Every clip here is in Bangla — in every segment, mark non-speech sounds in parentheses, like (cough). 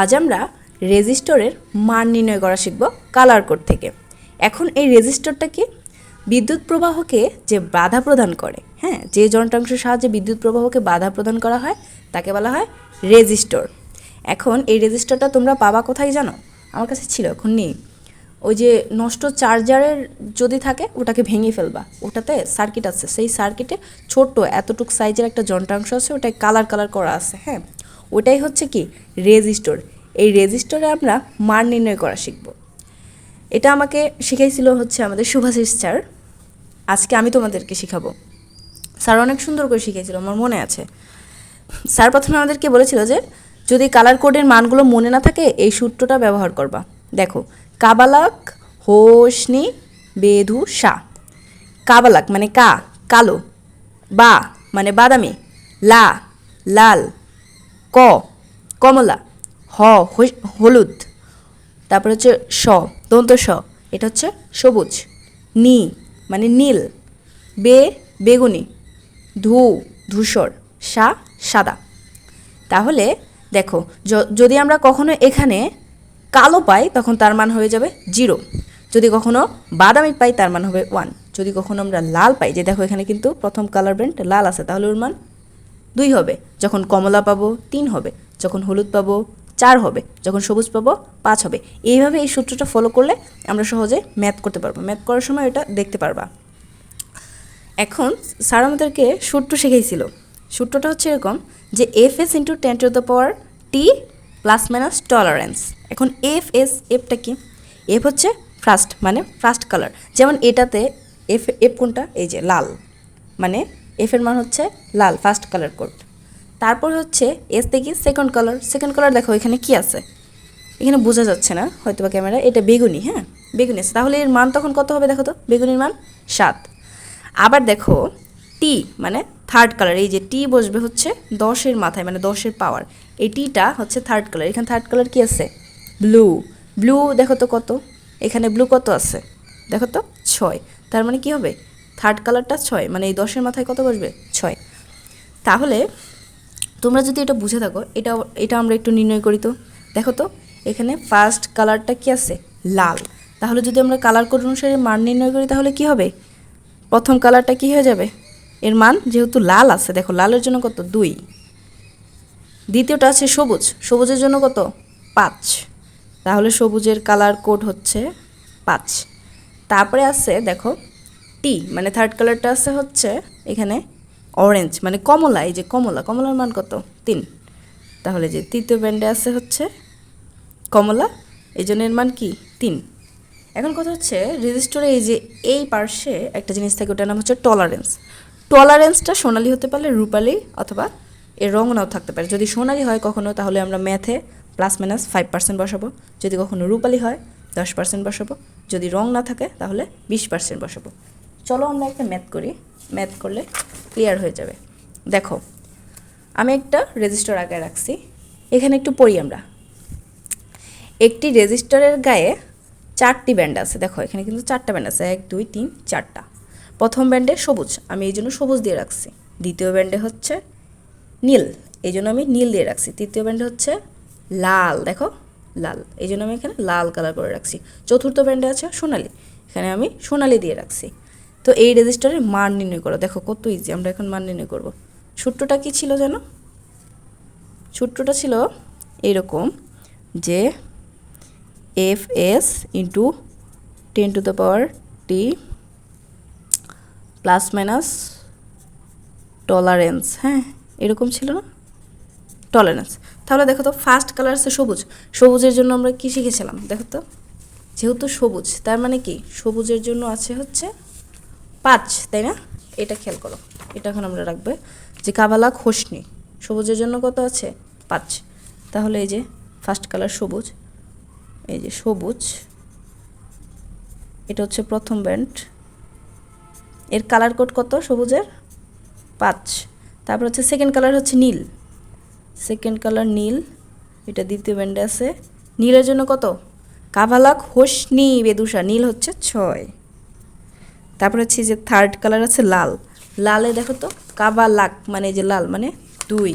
আজ আমরা রেজিস্টরের মান নির্ণয় করা শিখব কালার কোড থেকে। এখন এই রেজিস্টরটা কি? বিদ্যুৎ প্রবাহকে যে বাধা প্রদান করে হ্যাঁ যে যন্ত্রাংশের সাহায্যে বিদ্যুৎ প্রবাহকে বাধা প্রদান করা হয়, তাকে বলা হয় রেজিস্টর। এখন এই রেজিস্টরটা তোমরা পাবা কোথায় জানো? আমার কাছে ছিল, এখন নেই। ওই যে নষ্ট চার্জারের যদি থাকে, ওটাকে ভেঙে ফেলবা। ওটাতে সার্কিট আছে, সেই সার্কিটে ছোট্ট, এতটুক সাইজের একটা যন্ত্রাংশ আছে ওটাই কালার কালার করা আছে হ্যাঁ। ওটাই হচ্ছে কি? রেজিস্টর। এই রেজিস্টরে আমরা মান নির্ণয় করা শিখব। এটা আমাকে শিখাইছিল হচ্ছে আমাদের শুভাশিস স্যার। আজকে আমি তোমাদেরকে শিখাবো। স্যার অনেক সুন্দর করে শিখিয়েছিল আমার মনে আছে। স্যার প্রথমে আমাদেরকে বলেছিল যে, যদি কালার কোডের মানগুলো মনে না থাকে, এই সূত্রটা ব্যবহার করবা। দেখো, কাবালাক, হোসনি, বেধু, সা। কাবালাক মানে কা, কালো। বা মানে বাদামি। লা, লাল। ক, কমলা, হ হলুদ। তারপর হচ্ছে স, দন্ত স, এটা হচ্ছে সবুজ। নি মানে নীল। বে, বেগুনি। ধু, ধূসর। সা, সাদা। তাহলে দেখো যদি আমরা কখনো এখানে কালো পাই, তখন তার মান হয়ে যাবে জিরো। যদি কখনো বাদামি পাই, তার মান হবে ওয়ান। যদি কখনো আমরা লাল পাই, যে দেখো এখানে কিন্তু প্রথম কালার ব্র্যান্ড লাল আছে, তাহলে ওর মান দুই হবে, যখন কমলা পাবো তিন হবে, যখন হলুদ পাবো চার হবে, যখন সবুজ পাবো পাঁচ হবে। এইভাবে এই সূত্রটা ফলো করলে আমরা সহজে ম্যাথ করতে পারব। ম্যাথ করার সময় এটা দেখতে পারবা। এখন স্যার আমাদেরকে সূত্র শিখাইছিল। সূত্রটা হচ্ছে এরকম যে F S into ten to the power T plus minus tolerance এখন এফ এস এফটা কি? এফ হচ্ছে ফার্স্ট মানে ফার্স্ট কালার যেমন এটাতে এফ এফ কোনটা? এই যে লাল। মানে এফ এর মান হচ্ছে লাল ফার্স্ট কালার কোড তারপর হচ্ছে এস দেখি সেকেন্ড কালার সেকেন্ড কালার দেখো, এখানে কি আছে? এখানে বোঝা যাচ্ছে না হয়তো বা ক্যামেরা, এটা বেগুনি হ্যাঁ? বেগুনি আছে। তাহলে এর মান তখন কত হবে দেখো তো? বেগুনির মান সাত। আবার দেখো টি মানে থার্ড কালার এই যে টি বসবে হচ্ছে দশের মাথায় মানে দশের পাওয়ার এই টিটা হচ্ছে থার্ড কালার এখানে থার্ড কালার কি আছে? ব্লু ব্লু দেখো তো কত? এখানে ব্লু কত আছে? দেখো তো, ছয়। তার মানে কি হবে? থার্ড কালারটা ছয় মানে এই দশের মাথায় কত বসবে? ছয়। তাহলে তোমরা যদি এটা বুঝে থাকো এটা এটা আমরা একটু নির্ণয় করি তো। দেখো তো, এখানে ফার্স্ট কালারটা কি আছে? লাল। তাহলে যদি আমরা কালার কোড অনুসারে মান নির্ণয় করি, তাহলে কি হবে? প্রথম কালারটা কি হয়ে যাবে? এর মান যেহেতু লাল আছে, দেখো লালের জন্য কত? দুই। দ্বিতীয়টা আছে সবুজ। সবুজের জন্য কত? পাঁচ। তাহলে সবুজের কালার কোড হচ্ছে পাঁচ। তারপরে আছে, দেখো টি মানে থার্ড কালারটা আছে হচ্ছে এখানে অরেঞ্জ মানে কমলা, এই যে কমলা, কমলার মান কত? তিন। তাহলে যে তৃতীয় ব্যান্ডে আছে হচ্ছে কমলা, এই জন্য এর মান কি? তিন। এখন কথা হচ্ছে রেজিস্টরে এই যে এই পার্শ্বে একটা জিনিস থাকে, ওটার নাম হচ্ছে টলারেন্স টলারেন্সটা সোনালি হতে পারলে রূপালি অথবা এর রং নাও থাকতে পারে। যদি সোনালি হয় কখনো, তাহলে আমরা ম্যাথে প্লাস মাইনাস ফাইভ পার্সেন্ট বসাবো। যদি কখনো রূপালি হয়, দশ পার্সেন্ট বসাবো। যদি রং না থাকে, তাহলে বিশ পার্সেন্ট বসাবো। চলো আমরা একটা ম্যাথ করি। ম্যাথ করলে ক্লিয়ার হয়ে যাবে। দেখো, আমি একটা রেজিস্টার আগে রাখছি। এখানে একটু পড়ি আমরা। একটি রেজিস্টারের গায়ে চারটি ব্যান্ড আছে। দেখো, এখানে কিন্তু চারটা ব্যান্ড আছে। এক, দুই, তিন, চারটা। প্রথম ব্যান্ডে সবুজ। আমি এই জন্য সবুজ দিয়ে রাখছি। দ্বিতীয় ব্যান্ডে হচ্ছে নীল। এই জন্য আমি নীল দিয়ে রাখছি। তৃতীয় ব্যান্ডে হচ্ছে লাল। দেখো, লাল। এই জন্য আমি এখানে লাল কালার করে রাখছি। চতুর্থ ব্যান্ডে আছে সোনালি। এখানে আমি সোনালি দিয়ে রাখছি। তো এই রেজিস্টারের মান নির্ণয় করো। দেখো কত ইজি আমরা এখন মান নির্ণয় করব। সূত্রটা কি ছিল যেন সূত্রটা ছিল এরকম যে F S into ten to the power T plus minus tolerance হ্যাঁ? এরকম ছিল না? টলারেন্স তাহলে দেখো তো ফার্স্ট কালার আছে সবুজ। সবুজের জন্য আমরা কী শিখেছিলাম? দেখো তো, যেহেতু সবুজ, তার মানে কি? সবুজের জন্য আছে হচ্ছে পাঁচ, তাই না? এটা খেয়াল করো। এটা এখন আমরা রাখবে। যে কাবালা খোসনি, সবুজের জন্য কত আছে? পাঁচ। তাহলে এই যে ফার্স্ট কালার সবুজ, এই যে সবুজ, এটা হচ্ছে প্রথম ব্যান্ড। এর কালার কোড কত সবুজের? পাঁচ। তারপর হচ্ছে সেকেন্ড কালার হচ্ছে নীল। সেকেন্ড কালার নীল, এটা দ্বিতীয় ব্যান্ডে আছে। নীলের জন্য কত? কাভালাক হোসনি বেদুষা নীল হচ্ছে ছয়। তারপর হচ্ছে যে থার্ড কালার আছে লাল। লালে দেখো তো, কাবা লাক মানে যে লাল মানে দুই।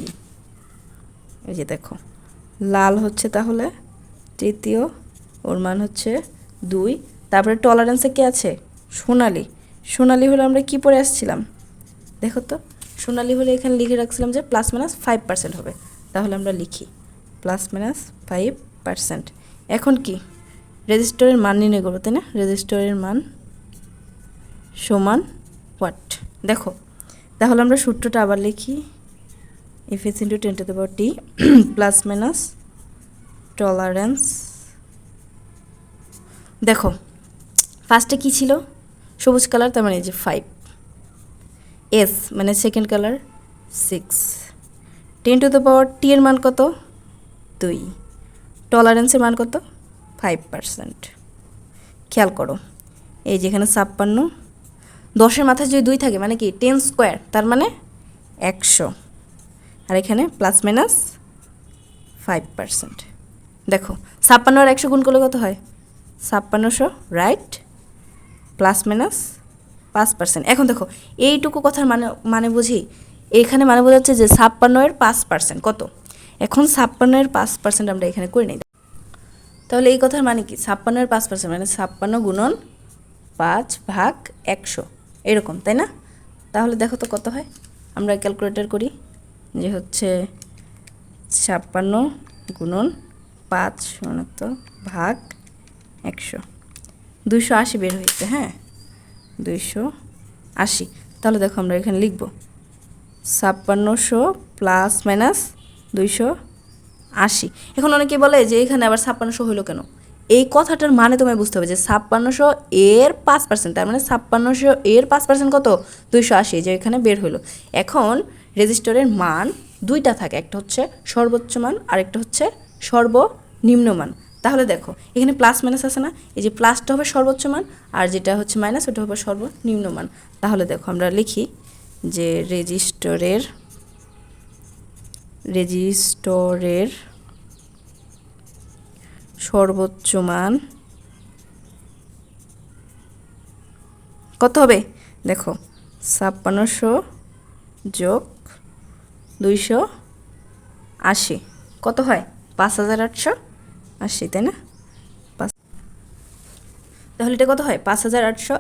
এই যে দেখো, লাল হচ্ছে তাহলে তৃতীয়, ওর মান হচ্ছে দুই। তারপরে টলারেন্সে কে আছে? সোনালি। সোনালি হলে আমরা কি পরে আসছিলাম? দেখো তো, সোনালি হলে এখানে লিখে রাখছিলাম যে প্লাস মাইনাস ফাইভ পার্সেন্ট হবে। তাহলে আমরা লিখি প্লাস মাইনাস ফাইভ পার্সেন্ট এখন কি? রেজিস্টরের মান নির্ণয় করব, তাই না? রেজিস্টরের মান সমান হোয়াট দেখো, তাহলে আমরা সূত্রটা আবার লিখি। F S into ten to the T plus minus tolerance দেখো ফার্স্টে কি ছিল? সবুজ কালার তার মানে যে ফাইভ এস মানে second colour six ten to the power T এর মান কত? দুই। টলারেন্সের মান কত? ফাইভ পার্সেন্ট খেয়াল করো, এই যেখানে ছাপ্পান্ন দশের মাথায় যদি দুই থাকে মানে কি টেন স্কোয়ার তার মানে একশো। আর এখানে প্লাস মাইনাস ফাইভ পার্সেন্ট দেখো, ছাপ্পান্ন আর একশো গুণ করলে কত হয়? ছাপ্পান্নশো রাইট প্লাস মাইনাস পাঁচ পার্সেন্ট এখন দেখো, এইটুকু কথার মানে মানে বুঝি? এখানে মানে বোঝাচ্ছে যে ছাপ্পান্নের পাঁচ পার্সেন্ট কত? এখন ছাপ্পান্নের পাঁচ পার্সেন্ট আমরা এখানে করে নিই। তাহলে এই কথার মানে কি? ছাপ্পান্নের পাঁচ পার্সেন্ট মানে ছাপ্পান্ন গুণন পাঁচ ভাগ একশো। এরকম, তাই না? তাহলে দেখো তো কত হয়। আমরা ক্যালকুলেটর করি যে হচ্ছে ছাপ্পান্ন গুণন পাঁচ শূন্য ভাগ একশো। দুইশো আশি বের হয়েছে হ্যাঁ? দুইশো আশি। তাহলে দেখো আমরা এখানে লিখব। ছাপ্পান্নশো প্লাস মাইনাস দুইশো আশি। এখন অনেকে বলে যে এখানে আবার ছাপ্পান্নশো হইল কেন? এই কথাটার মানে তোমায় বুঝতে হবে যে ছাপ্পান্নশো এর পাঁচ পার্সেন্ট তার মানে ছাপ্পান্নশো এর পাঁচ পার্সেন্ট কত? দুইশো আশি যে এখানে বের হইল এখন রেজিস্টরের মান দুইটা থাকে, একটা হচ্ছে সর্বোচ্চ মান আর একটা হচ্ছে সর্বনিম্ন মান। তাহলে দেখো, এখানে প্লাস মাইনাস আছে না? এই যে প্লাসটা হবে সর্বোচ্চ মান, আর যেটা হচ্ছে মাইনাস ওটা হবে সর্বনিম্ন মান। তাহলে দেখো, আমরা লিখি যে রেজিস্টরের রেজিস্টরের সর্বোচ্চ মান কত হবে? দেখো, ছাপ্পান্নশো যোগ দুইশো আশি। কত হয়? পাঁচ হাজার আটশো আশি, তাই না? পাঁচ তাহলে এটা কত হয়? পাঁচ হাজার আটশো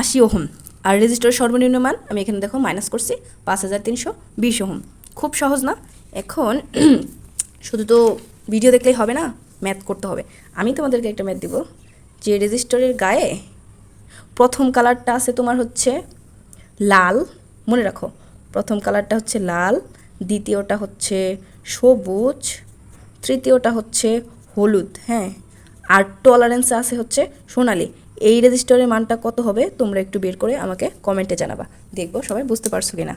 আশি ওহম। আর রেজিস্টার সর্বনিম্ন মান, আমি এখানে দেখো মাইনাস করছি, পাঁচ হাজার তিনশো বিশ ওহম। খুব সহজ না? এখন (clears throat) শুধু তো ভিডিও দেখলেই হবে না? ম্যাথ করতে হবে। আমি তোমাদেরকে একটা ম্যাথ দিব, যে রেজিস্টারের গায়ে প্রথম কালারটা আছে তোমার হচ্ছে লাল, মনে রাখো, প্রথম কালারটা হচ্ছে লাল, দ্বিতীয়টা হচ্ছে সবুজ, তৃতীয়টা হচ্ছে হলুদ হ্যাঁ? আর টলারেন্স আছে হচ্ছে সোনালি। এই রেজিস্টারের মানটা কত হবে তোমরা একটু বের করে আমাকে কমেন্টে জানাবা। দেখব সবাই বুঝতে পারছ কিনা।